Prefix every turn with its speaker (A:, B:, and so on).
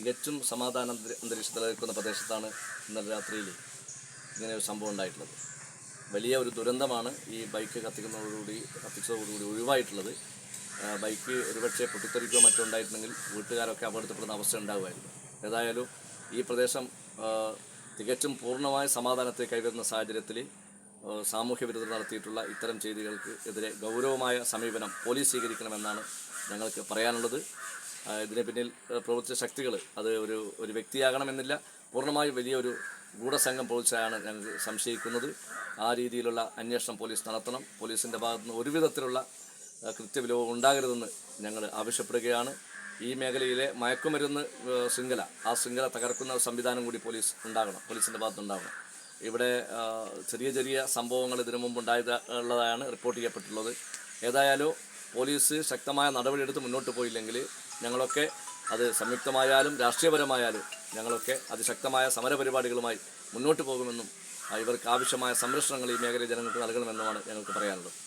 A: തികച്ചും സമാധാന അന്തരീ- അന്തരീക്ഷം നിലനിൽക്കുന്ന പ്രദേശത്താണ് ഇന്നലെ രാത്രിയിൽ ഇങ്ങനെ ഒരു സംഭവം ഉണ്ടായിട്ടുള്ളത്. വലിയ ഒരു ദുരന്തമാണ് ഈ ബൈക്ക് കത്തിക്കുന്നതോടുകൂടി കത്തിച്ചതോടുകൂടി ഒഴിവായിട്ടുള്ളത്. ബൈക്ക് ഒരുപക്ഷെ പൊട്ടിത്തെറിക്കുകയോ മറ്റോ ഉണ്ടായിട്ടുണ്ടെങ്കിൽ വീട്ടുകാരൊക്കെ അപകടത്തിൽപ്പെടുന്ന അവസ്ഥ ഉണ്ടാകുമായിരുന്നു ഏതായാലും ഈ പ്രദേശം തികച്ചും പൂർണമായ സമാധാനത്തെ കൈവരുന്ന സാഹചര്യത്തിൽ സാമൂഹ്യ വിരുദ്ധർ നടത്തിയിട്ടുള്ള ഇത്തരം ചെയ്തികൾക്ക് എതിരെ ഗൗരവമായ സമീപനം പോലീസ് സ്വീകരിക്കണമെന്നാണ് ഞങ്ങൾക്ക് പറയാനുള്ളത്. ഇതിന് പിന്നിൽ പ്രവർത്തിച്ച ശക്തികൾ അത് ഒരു ഒരു വ്യക്തിയാകണമെന്നില്ല. പൂർണമായും വലിയൊരു ഗൂഢസംഘം പ്രവർത്തിച്ചാണ് ഞങ്ങൾ സംശയിക്കുന്നത്. ആ രീതിയിലുള്ള അന്വേഷണം പോലീസ് നടത്തണം. പോലീസിന്റെ ഭാഗത്തുനിന്ന് ഒരുവിധത്തിലുള്ള കൃത്യവിലോപം ഉണ്ടാകരുതെന്ന് ഞങ്ങൾ ആവശ്യപ്പെടുകയാണ്. ഈ മേഖലയിലെ മയക്കുമരുന്ന് ശൃംഖല ആ ശൃംഖല തകർക്കുന്ന സംവിധാനം കൂടി പോലീസ് ഉണ്ടാകണം പോലീസിന്റെ ഭാഗത്തുണ്ടാകണം ഇവിടെ ചെറിയ ചെറിയ സംഭവങ്ങൾ ഇതിനു മുമ്പ് ഉണ്ടായത് ഉള്ളതാണ് റിപ്പോർട്ട് ചെയ്യപ്പെട്ടുള്ളത് ഏതായാലും പോലീസ് ശക്തമായ നടപടിയെടുത്ത് മുന്നോട്ട് പോയില്ലെങ്കിൽ ഞങ്ങളൊക്കെ അത് സംയുക്തമായാലും രാഷ്ട്രീയപരമായാലും ഞങ്ങളൊക്കെ അതിശക്തമായ സമരപരിപാടികളുമായി മുന്നോട്ട് പോകുമെന്നും ഇവർക്ക് ആവശ്യമായ സംരക്ഷണങ്ങൾ ഈ മേഖലയിൽ ജനങ്ങൾക്ക് നൽകണമെന്നുമാണ് ഞങ്ങൾക്ക് പറയാനുള്ളത്.